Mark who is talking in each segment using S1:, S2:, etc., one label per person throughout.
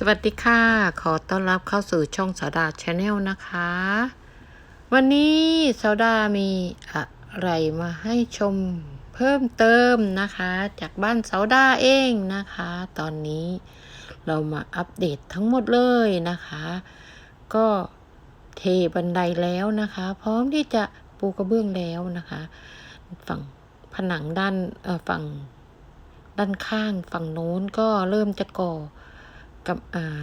S1: สวัสดีค่ะ ขอต้อนรับเข้าสู่ช่องสาวดาชาแนลนะคะ วันนี้สาวดามีอะไรมาให้ชมเพิ่มเติมนะคะ จากบ้านสาวดาเองนะคะ ตอนนี้เรามาอัปเดตทั้งหมดเลยนะคะ ก็เทบันไดแล้วนะคะ พร้อมที่จะปูกระเบื้องแล้วนะคะ ฝั่งผนังด้านฝั่งด้านข้างฝั่งโน้นก็เริ่มจะก่อ กับอ่า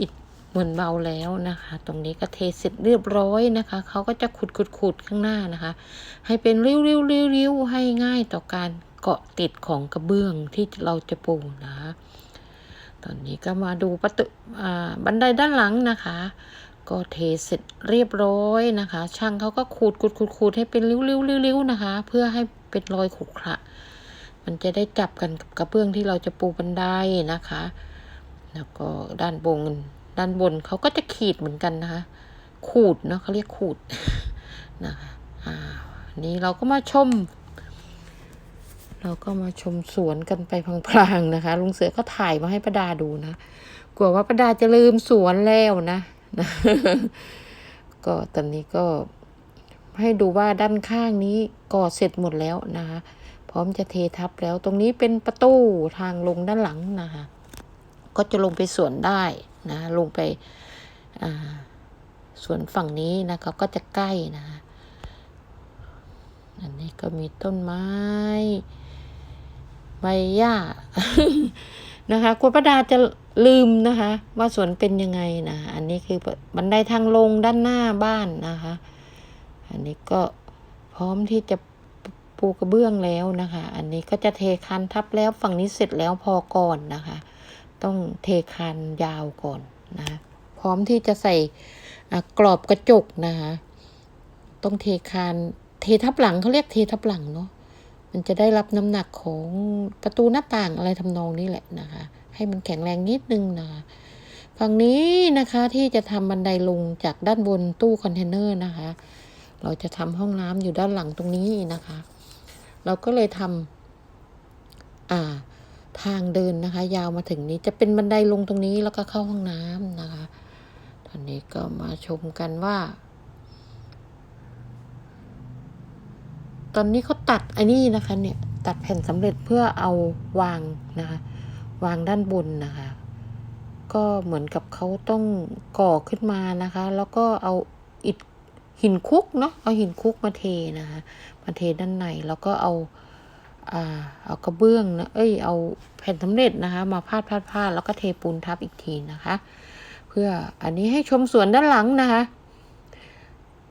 S1: อิฐเหมือนเบาแล้วนะคะ ตรงนี้ก็เทเสร็จเรียบร้อยนะคะเขาก็จะขุดขุดขุดข้างหน้านะคะ ให้เป็นริ้วริ้วริ้วริ้วให้ง่ายต่อการเกาะติดของกระเบื้องที่เราจะปูนะคะตอนนี้ก็มาดูประตูอ่าบันไดด้านหลังนะคะ ก็เทเสร็จเรียบร้อยนะคะ ช่างเขาก็ขูดขูดขูดขูดให้เป็นริ้วริ้วริ้วริ้วนะคะ เพื่อให้เป็นรอยขรุขระ มันจะได้จับกันกับกระเบื้องที่เราจะปูบันไดนะคะ แล้วก็ด้านบนด้านบนเขาก็จะขีดเหมือนกันนะคะ ขูดเนาะเขาเรียกขูดนะคะอ่าวนนี้เราก็มาชม เราก็มาชมสวนกันไปพลางๆนะคะลุงเสือก็ถ่ายมาให้ประดาดูนะกลัวว่าประดาจะลืมสวนแล้วนะนะก็ตอนนี้ก็ให้ดูว่าด้านข้างนี้ก่อเสร็จหมดแล้วนะคะ พร้อมจะเททับแล้วตรงนี้เป็นประตูทางลงด้านหลังนะคะ ก็จะลงไปสวนได้นะลงไปสวนฝั่งนี้นะคะก็จะใกล้นะคะอันนี้ก็มีต้นไม้ ใบหญ้านะคะคุณประดาจะลืมนะคะ ว่าสวนเป็นยังไงนะอันนี้คือบันไดทางลงด้านหน้าบ้านนะคะ อันนี้ก็พร้อมที่จะ ปูกระเบื้องแล้วนะคะ อันนี้ก็จะเทคานทับแล้วฝั่งนี้เสร็จแล้วพอก่อนนะคะ ต้องเทคานยาวก่อนนะพร้อมที่จะใส่กรอบกระจกนะคะ ต้องเทคานเททับหลังเขาเรียกเททับหลังเนาะมันจะได้รับน้ำหนักของประตูหน้าต่างอะไรทำนองนี้แหละนะคะ ให้มันแข็งแรงนิดนึงนะคะฝั่งนี้นะคะที่จะทำบันไดลงจากด้านบนตู้คอนเทนเนอร์นะคะ เราจะทำห้องน้ำอยู่ด้านหลังตรงนี้นะคะ เราก็เลยทำอ่าทางเดินนะคะ ยาวมาถึงนี้จะเป็นบันไดลงตรงนี้แล้วก็เข้าห้องน้ำนะคะ ตอนนี้ก็มาชมกันว่า ตอนนี้เขาตัดอันนี้นะคะ เนี่ย ตัดแผ่นสำเร็จเพื่อเอาวางนะคะ วางด้านบนนะคะ ก็เหมือนกับเขาต้องก่อขึ้นมานะคะ แล้วก็เอาอิฐ หินคุกเนาะเอาหินคุกมาเทนะคะมาเทด้านในแล้วก็เอาอ่าเอากระเบื้องนะเอ้ยเอาแผ่นสำเร็จนะคะ มาพาดพาดพาดแล้วก็เทปูนทับอีกทีนะคะ เพื่ออันนี้ให้ชมสวนด้านหลังนะคะ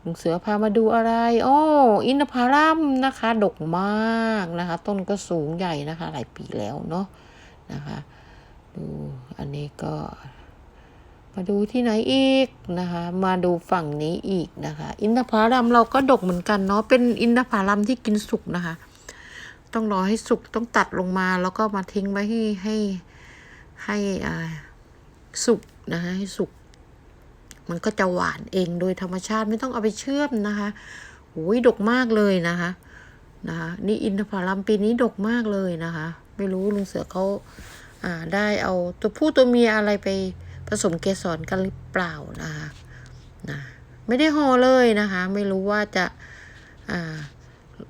S1: ลุงเสือพามาดูอะไรโอ้อินทผลัมนะคะ ดกมากนะคะ ต้นก็สูงใหญ่นะคะ หลายปีแล้วเนาะนะคะ ดู อันนี้ก็ มาดูที่ไหนอีกนะคะ มาดูฝั่งนี้อีกนะคะ อินทผลัมเราก็ดกเหมือนกันเนาะเป็นอินทผลัมที่กินสุกนะคะ ต้องรอให้สุกต้องตัดลงมาแล้วก็มาทิ้งไว้ให้ให้ให้อ่าสุกนะคะให้สุกมันก็จะหวานเองโดยธรรมชาติไม่ต้องเอาไปเชื่อมนะคะโอ้ยดกมากเลยนะคะนะคะนี่อินทผลัมปีนี้ดกมากเลยนะคะ ไม่รู้ลุงเสือเขาอ่าได้เอาตัวผู้ตัวเมียอะไรไป ผสมเกสรกันหรือเปล่านะคะนะไม่ได้ห่อเลยนะคะ ไม่รู้ว่าจะอ่า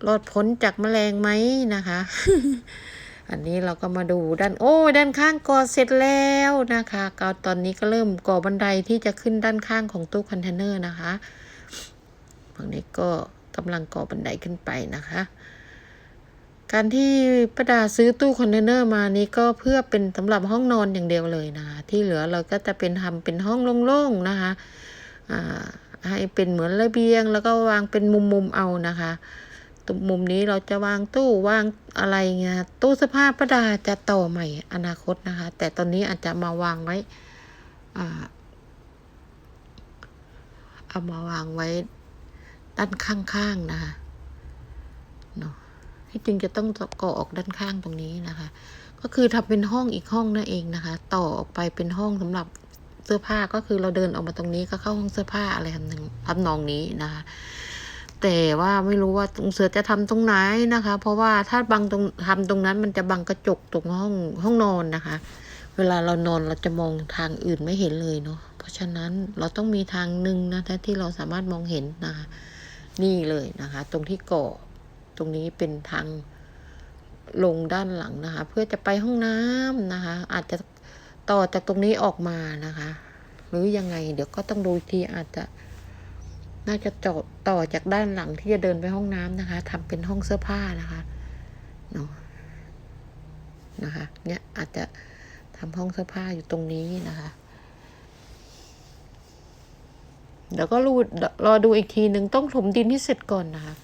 S1: รอดพ้นจากแมลงไหมนะคะ อันนี้เราก็มาดูด้านโอ้ด้านข้างก่อเสร็จแล้วนะคะก็ตอนนี้ก็เริ่มก่อบันไดที่จะขึ้นด้านข้างของตู้คอนเทนเนอร์นะคะฝั่งนี้ก็กำลังก่อบันไดขึ้นไปนะคะ การที่ประดาซื้อตู้คอนเทนเนอร์มานี้ก็เพื่อเป็นสำหรับห้องนอนอย่างเดียวเลยนะคะที่เหลือเราก็จะเป็นทำเป็นห้องโล่งๆนะคะให้เป็นเหมือนระเบียง แล้วก็วางเป็นมุมๆเอานะคะตรงมุมนี้เราจะวางตู้วางอะไรเงี้ยตู้เสื้อผ้าประดาจะต่อใหม่อนาคตนะคะ แต่ตอนนี้อาจจะมาวางไว้เอามาวางไว้ด้านข้างๆนะคะเนาะ ที่จริงจะต้องก่อออกด้านข้างตรงนี้นะคะ ก็คือทำเป็นห้องอีกห้องนั่นเองนะคะ ต่อออกไปเป็นห้องสำหรับเสื้อผ้าก็คือเราเดินออกมาตรงนี้ก็เข้าห้องเสื้อผ้าอะไรทำนองทำนองนี้นะคะ แต่ว่าไม่รู้ว่าตรงเสือจะทำตรงไหนนะคะ เพราะว่าถ้าบังตรงทำตรงนั้น มันจะบังกระจกตรงห้องห้องนอนนะคะ เวลาเรานอนเราจะมองทางอื่นไม่เห็นเลยเนาะเพราะฉะนั้นเราต้องมีทางหนึ่งนะที่เราสามารถมองเห็นนะคะนี่เลยนะคะ ตรงที่เกาะ ตรงนี้เป็นทางลงด้านหลังนะคะ เพื่อจะไปห้องน้ำนะคะ อาจจะต่อจากตรงนี้ออกมานะคะ หรือยังไง เดี๋ยวก็ต้องดูอีกทีอาจจะ น่าจะต่อต่อจากด้านหลังที่จะเดินไปห้องน้ำนะคะทำเป็นห้องเสื้อผ้านะคะเนาะนะคะ เนี่ยอาจจะทำห้องเสื้อผ้าอยู่ตรงนี้นะคะเดี๋ยวก็รูรอดูอีกทีหนึ่งต้องถมดินที่เสร็จก่อนนะคะ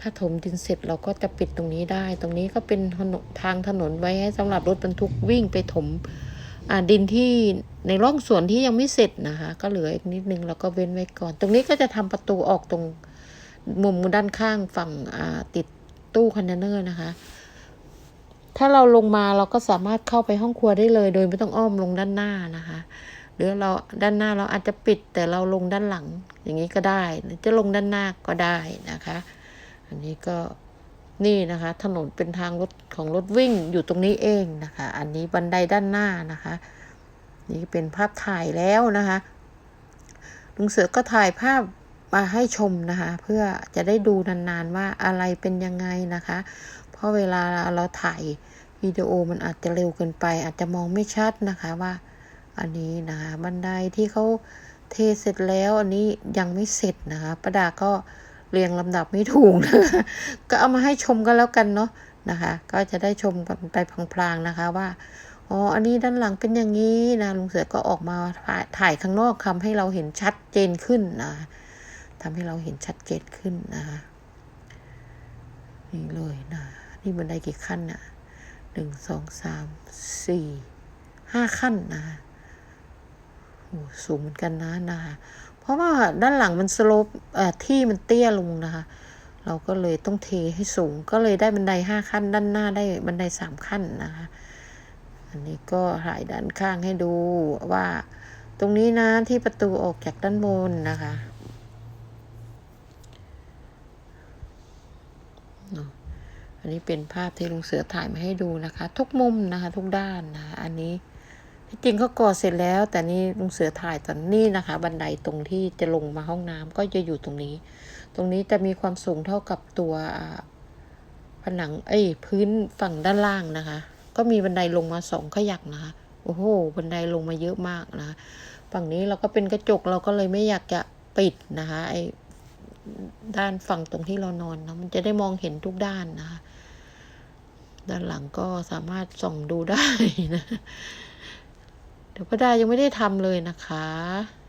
S1: ถ้าถมดินเสร็จเราก็จะปิดตรงนี้ได้ ตรงนี้ก็เป็นทางถนนไว้ให้สำหรับรถบรรทุกวิ่งไปถมดินที่ในร่องสวนที่ยังไม่เสร็จนะคะ ก็เหลืออีกนิดนึงเราก็เว้นไว้ก่อน ตรงนี้ก็จะทำประตูออกตรงมุมด้านข้างฝั่งติดตู้คอนเทนเนอร์นะคะ ถ้าเราลงมาเราก็สามารถเข้าไปห้องครัวได้เลย โดยไม่ต้องอ้อมลงด้านหน้านะคะหรือเราด้านหน้าเราอาจจะปิดแต่เราลงด้านหลังอย่างนี้ก็ได้จะลงด้านหน้าก็ได้นะคะ อันนี้ก็นี่นะคะ ถนนเป็นทางรถของรถวิ่งอยู่ตรงนี้เองนะคะ อันนี้บันไดด้านหน้านะคะ นี่เป็นภาพถ่ายแล้วนะคะลุงเสือก็ถ่ายภาพมาให้ชมนะคะ เพื่อจะได้ดูนานๆว่าอะไรเป็นยังไงนะคะ เพราะเวลาเราถ่ายวิดีโอมันอาจจะเร็วเกินไป อาจจะมองไม่ชัดนะคะว่า อันนี้นะคะบันไดที่เขาเทเสร็จแล้วอันนี้ยังไม่เสร็จนะคะประดาก็ เรียงลำดับไม่ถูกนะก็เอามาให้ชมกันแล้วกันเนาะนะคะ ก็จะได้ชมกันไปพลางๆนะคะว่าอ๋ออันนี้ด้านหลังเป็นอย่างนี้นะลุงเสือก็ออกมาถ่ายข้างนอกทำให้เราเห็นชัดเจนขึ้นนะทำให้เราเห็นชัดเจนขึ้นนะคะนี่เลยนะนี่บันไดกี่ขั้นน่ะหนึ่งสองสามสี่ห้าขั้นนะคะโอ้สูงเหมือนกันนะนะคะ เพราะว่าด้านหลังมันสโลปที่มันเตี้ยลงนะคะ เราก็เลยต้องเทให้สูง ก็เลยได้บันไดห้าขั้น ด้านหน้าได้บันไดสามขั้นนะคะ อันนี้ก็ถ่ายด้านข้างให้ดูว่าตรงนี้นะที่ประตูออกจากด้านบนนะคะ อันนี้เป็นภาพที่ลุงเสือถ่ายมาให้ดูนะคะ ทุกมุมนะคะ ทุกด้านนะคะอันนี้ ที่จริงเขาก่อเสร็จแล้ว แต่นี่ลุงเสือถ่ายตอนนี้นะคะ บันไดตรงที่จะลงมาห้องน้ำก็จะอยู่ตรงนี้ ตรงนี้จะมีความสูงเท่ากับตัวผนัง เอ้ยพื้นฝั่งด้านล่างนะคะ ก็มีบันไดลงมาสองขยักนะคะโอ้โหบันไดลงมาเยอะมากนะฝั่งนี้เราก็เป็นกระจกเราก็เลยไม่อยากจะปิดนะคะไอ้ด้านฝั่งตรงที่เรานอนนะมันจะได้มองเห็นทุกด้านนะคะด้านหลังก็สามารถส่องดูได้นะ เดี๋ยวป้าดายังไม่ได้ทำเลยนะคะ